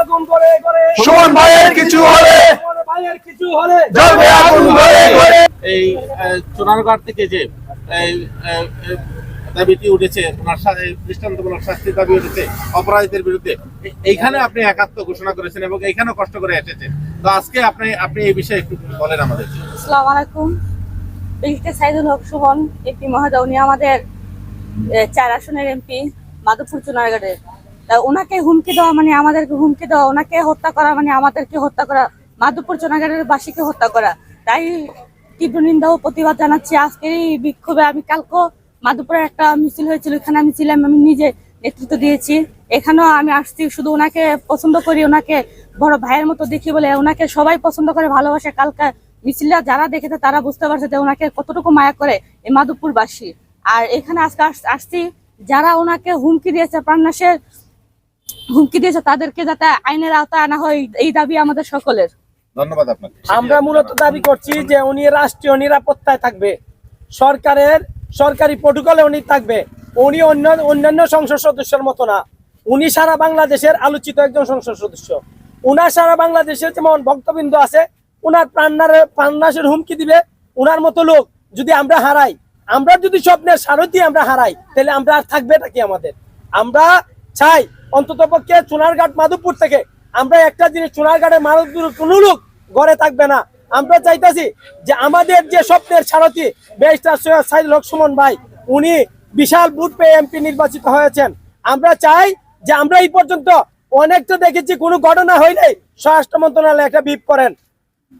আগুন করে করে। সুমন ভাইয়ের কিছু হলে। ভাইয়ের কিছু হলে। জ্বলবে আগুন ঘরে ঘরে এই থেকে যে দাবিটি উঠেছে ওনার দৃষ্টান্তমূলক শাস্তির দাবি উঠেছে অপরাধীদের বিরুদ্ধে। এইখানে আপনি একাত্ম ঘোষণা করেছেন এবং এইখানেও কষ্ট করে এসেছেন। তো আজকে আপনি আপনি এই বিষয়ে একটু বলেন আমাদের। আসসালামু আলাইকুম। সাইদুল হক সুমন এমপি উনি আমাদের চার আসনের এমপি মাধবপুর চুনারগড়ের ওনাকে হুমকি দেওয়া মানে আমাদেরকে হুমকি দেওয়া, ওনাকে হত্যা করা মানে আমাদেরকে হত্যা করা, মাধবপুর চুনারগড়ের বাসীকে হত্যা করা। তাই তীব্র নিন্দা ও প্রতিবাদ জানাচ্ছি। আজকের এই বিক্ষোভে আমি কালকে মাধবপুরের একটা মিছিল হয়েছিল এখানে আমি ছিলাম, আমি নিজে নেতৃত্ব দিয়েছি। এখানেও আমি আসছি, শুধু ওনাকে পছন্দ করি, ওনাকে বড় ভাইয়ের মতো দেখি বলে, ওনাকে সবাই পছন্দ করে, ভালোবাসে। কালকে মিছিলরা যারা দেখেছে, তারা বুঝতে পারছে যে ওনাকে কতটুকু মায়া করে এই মাধবপুরবাসী। আর এখানে আজকে আস- আসছি, যারা ওনাকে হুমকি দিয়েছে, প্রাণনাশের হুমকি দিয়েছে তাদেরকে যাতে আইনের আওতায় আনা হয় এই- দাবি আমাদের সকলের। ধন্যবাদ আপনাকে। আমরা মূলত দাবি করছি যে উনি রাষ্ট্রীয় নিরাপত্তায় থাকবে। সরকারের সরকারি প্রোটোকলে উনি থাকবে। উনি অন্য অন্যান্য সংসদ সদস্যের মতো না। উনি সারা বাংলাদেশের আলোচিত একজন সংসদ সদস্য। উনার সারা বাংলাদেশের যেমন ভক্তবৃন্দ আছে উনার প্রাণনার প্রাণনাশের হুমকি দিবে উনার মতো লোক যদি আমরা হারাই আমরা যদি স্বপ্নের সারথি আমরা হারাই তাহলে আমরা আর থাকবে নাকি আমাদের? আমরা চাই অন্তত পক্ষে চুনারঘাট মাধবপুর থেকে। আমরা একটা জিনিস চুনারঘাটের মাধবপুর কোনো লোক ঘরে থাকবে না। আমরা চাইতেছি যে আমাদের যে স্বপ্নের সারথি ব্যারিস্টার সৈয়দ সাইদুল হক সুমন ভাই, উনি বিশাল বুট পেয়ে এমপি নির্বাচিত হয়েছেন। আমরা চাই যে আমরা এই পর্যন্ত অনেকটা দেখেছি, কোনো ঘটনা হইলে স্বরাষ্ট্র মন্ত্রণালয় একটা বিপ করেন।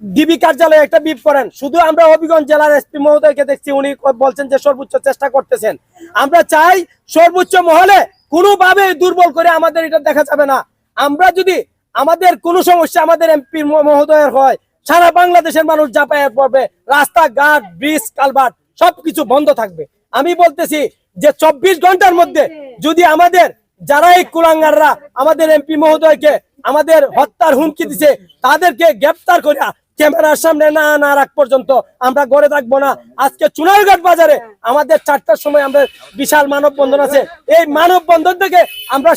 ডিবি কার্যালয়ে একটা বিপ করেন। শুধু আমরা হবিগঞ্জ জেলার এসপি মহোদয়কে দেখছি, উনি বলছেন যে সর্বোচ্চ চেষ্টা করতেছেন। আমরা চাই সর্বোচ্চ মহলে কোনোভাবে দুর্বল করে আমাদের এটা দেখা যাবে না। আমরা যদি আমাদের কোনো সমস্যা আমাদের এমপি মহোদয়ের হয়, সারা বাংলাদেশের মানুষ যাতায়াত পড়বে রাস্তাঘাট, ব্রিজ, কালভার্ট, সবকিছু বন্ধ থাকবে। আমি বলতেছি যে চব্বিশ ঘণ্টার মধ্যে যদি আমাদের যারা এই কুলাঙ্গাররা আমাদের এমপি মহোদয়কে আমাদের হত্যার হুমকি দিছে, তাদেরকে গ্রেপ্তার করিয়া ক্যামেরার সামনে না না, রাখ পর্যন্ত আমরা গড়ে থাকব না। আজকে চুনারঘাট বাজারে আমাদের চারটার সময় আমরা বিশাল মানববন্ধন আছে। এই মানববন্ধন থেকে আমরা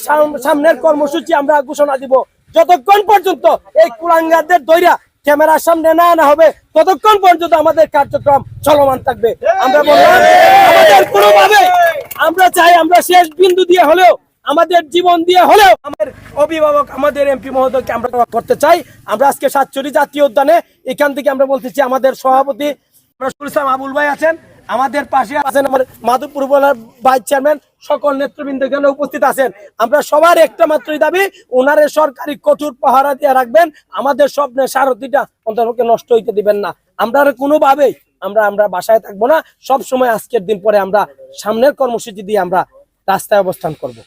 সামনের কর্মসূচি আমরা ঘোষণা দিব। যতক্ষণ পর্যন্ত এই কুলাঙ্গারদের দৈরা ক্যামেরার সামনে না আনা হবে, ততক্ষণ পর্যন্ত আমাদের কার্যক্রম চলমান থাকবে। আমরা বললাম, আমাদের কোনোভাবে আমরা চাই আমরা শেষ বিন্দু দিয়ে হলেও, আমাদের জীবন দিয়ে হলেও, আমাদের অভিভাবক আমাদের এমপি মহোদয়কে আমরা করতে চাই। আমরা আজকে সাতচুরি জাতীয় উদ্যানে এখান থেকে আমরা বলতেছি আমাদের সভাপতি আবুল ভাই আছেন। আমাদের পাশে আছেন আমার মাধবপুর উপজেলার ভাইস চেয়ারম্যান, সকল নেতৃবৃন্দ এখানে উপস্থিত আছেন। আমরা সবার একটা মাত্রই দাবি, ওনারে সরকারি কঠোর পাহারা দিয়ে রাখবেন। আমাদের স্বপ্নের সারথিটা অন্তর্পক্ষে নষ্ট হইতে দিবেন না। আমরা কোনোভাবেই আমরা আমরা বাসায় থাকব না। সব সময় আজকের দিন পরে আমরা সামনের কর্মসূচি দিয়ে আমরা রাস্তায় অবস্থান করব।